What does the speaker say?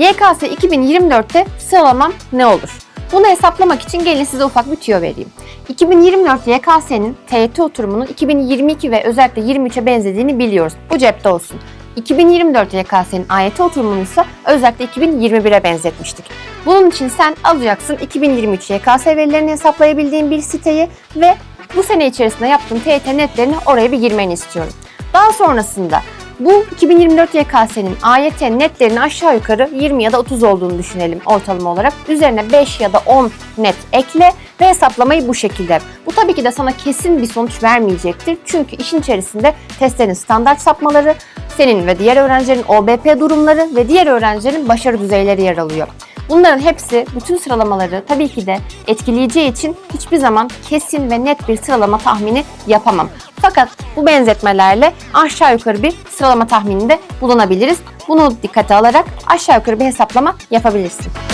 YKS 2024'te sıralamam ne olur? Bunu hesaplamak için gelin size ufak bir tüyo vereyim. 2024 YKS'nin TYT oturumunun 2022 ve özellikle 23'e benzediğini biliyoruz. Bu cepte olsun. 2024 YKS'nin AYT oturumunu ise özellikle 2021'e benzetmiştik. Bunun için sen alacaksın 2023 YKS verilerini hesaplayabildiğin bir siteyi ve bu sene içerisinde yaptığın TYT netlerini oraya bir girmeni istiyorum. Daha sonrasında bu 2024 YKS'nin AYT netlerinin aşağı yukarı 20 ya da 30 olduğunu düşünelim ortalama olarak. Üzerine 5 ya da 10 net ekle ve hesaplamayı bu şekilde. Bu tabii ki de sana kesin bir sonuç vermeyecektir. Çünkü işin içerisinde testlerin standart sapmaları, senin ve diğer öğrencilerin OBP durumları ve diğer öğrencilerin başarı düzeyleri yer alıyor. Bunların hepsi bütün sıralamaları tabii ki de etkileyeceği için hiçbir zaman kesin ve net bir sıralama tahmini yapamam. Fakat bu benzetmelerle aşağı yukarı bir sıralama tahmininde bulunabiliriz. Bunu dikkate alarak aşağı yukarı bir hesaplama yapabilirsin.